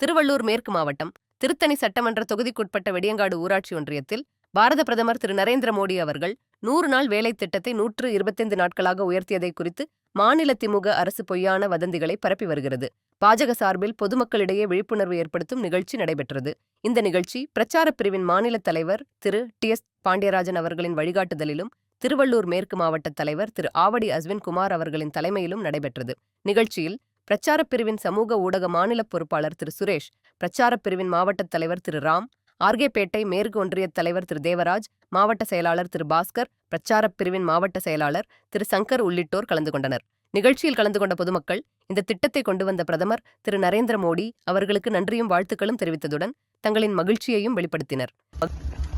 திருவள்ளூர் மேற்கு மாவட்டம் திருத்தணி சட்டமன்ற தொகுதிக்குட்பட்ட வெடியங்காடு ஊராட்சி ஒன்றியத்தில் பாரத பிரதமர் திரு. நரேந்திர மோடி அவர்கள் நூறு நாள் வேலை திட்டத்தை நூற்று இருபத்தைந்து நாட்களாக உயர்த்தியதை குறித்து மாநில திமுக அரசு பொய்யான வதந்திகளை பரப்பி வருகிறது. பாஜக சார்பில் பொதுமக்களிடையே விழிப்புணர்வு ஏற்படுத்தும் நிகழ்ச்சி நடைபெற்றது. இந்த நிகழ்ச்சி பிரச்சாரப் பிரிவின் மாநில தலைவர் திரு. டி. எஸ். பாண்டியராஜன் அவர்களின் வழிகாட்டுதலிலும் திருவள்ளூர் மேற்கு மாவட்ட தலைவர் திரு. ஆவடி அஸ்வின் குமார் அவர்களின் தலைமையிலும் நடைபெற்றது. நிகழ்ச்சியில் பிரச்சாரப் பிரிவின் சமூக ஊடக மாநில பொறுப்பாளர் திரு. சுரேஷ் பிரச்சாரப் பிரிவின் மாவட்ட தலைவர் திரு. ராம் ஆர்கேபேட்டை மேற்கு ஒன்றிய தலைவர் திரு. தேவராஜ் மாவட்ட செயலாளர் திரு. பாஸ்கர் பிரச்சாரப் பிரிவின் மாவட்ட செயலாளர் திரு. சங்கர் உள்ளிட்டோர் கலந்து கொண்டனர். நிகழ்ச்சியில் கலந்து கொண்ட பொதுமக்கள் இந்த திட்டத்தை கொண்டு வந்த பிரதமர் திரு. நரேந்திர மோடி அவர்களுக்கு நன்றியும் வாழ்த்துக்களும் தெரிவித்ததுடன் தங்களின் மகிழ்ச்சியையும் வெளிப்படுத்தினர்.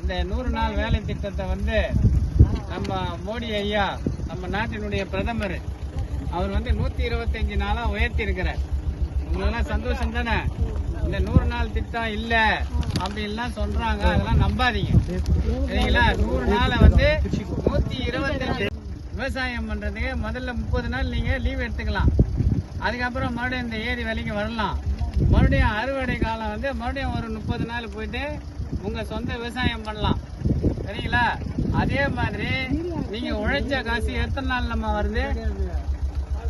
இந்த நூறு நாள் வேலை திட்டத்தை வந்து நம்ம மோடி ஐயா நம்ம நாட்டினுடைய பிரதமர் அவர் வந்து நூத்தி இருபத்தஞ்சு நாளா உயர்த்தி இருக்கிறார் சந்தோஷம் தானே? இந்த நூறு நாள் திட்டம் இல்ல அப்படின்லாம் சொல்றாங்க. அதெல்லாம் நம்பாதீங்க. சரிங்களா? நூறு நாளை வந்து நூத்தி இருபத்தஞ்சு விவசாயம் பண்றதுக்கு முதல்ல முப்பது நாள் நீங்க லீவ் எடுத்துக்கலாம். அதுக்கப்புறம் மறுபடியும் இந்த ஏரி வேலைக்கு வரலாம். மறுபடியும் அறுவடை காலம் வந்து மறுபடியும் ஒரு முப்பது நாள் போயிட்டு உங்க சொந்த விவசாயம் பண்ணலாம். சரிங்களா? அதே மாதிரி நீங்க உழைச்ச காசு எத்தனை நாள் நம்ம வருது?